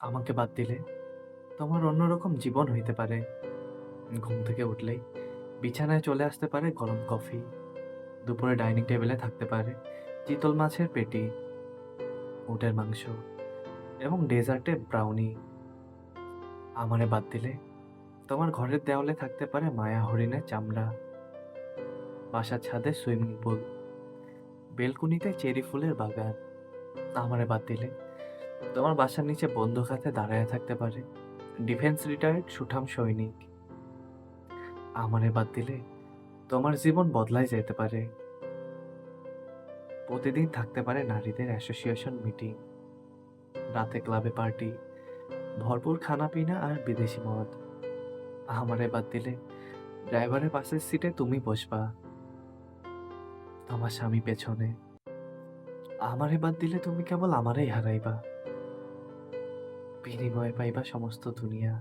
আমাকে বাদ দিলে তোমার অন্যরকম জীবন হইতে পারে। ঘুম থেকে উঠলেই বিছানায় চলে আসতে পারে গরম কফি। দুপুরে ডাইনিং টেবিলে থাকতে পারে চিতল মাছের পেটি, উটের মাংস এবং ডেজার্টে ব্রাউনি। আমারে বাদ দিলে তোমার ঘরের দেওয়ালে থাকতে পারে মায়া হরিণের চামড়া। বাসার ছাদে সুইমিং পুল, বেলকুনিতে চেরি ফুলের বাগান। আমারে বাদ দিলে তোমার বাসার নিচে বন্দুক হাতে দাঁড়ায় থাকতে পারে। ডিফেন্স রিটায়ার্ড সুঠাম সৈনিক। আমারে বাদ দিলে তোমার জীবন বদলায় যেতে পারে। প্রতিদিন থাকতে পারে নারীদের অ্যাসোসিয়েশন মিটিং রাতে ক্লাবে পার্টি ভরপুর খানাপিনা আর বিদেশি মদ। আমারে বাদ দিলে ড্রাইভারের পাশের সিটে তুমি বসবা। তোমার স্বামী পেছনে। আমারে বাদ দিলে তুমি কেবল আমারই হারাইবা। বিনিময়ে পাইবা সমস্ত দুনিয়া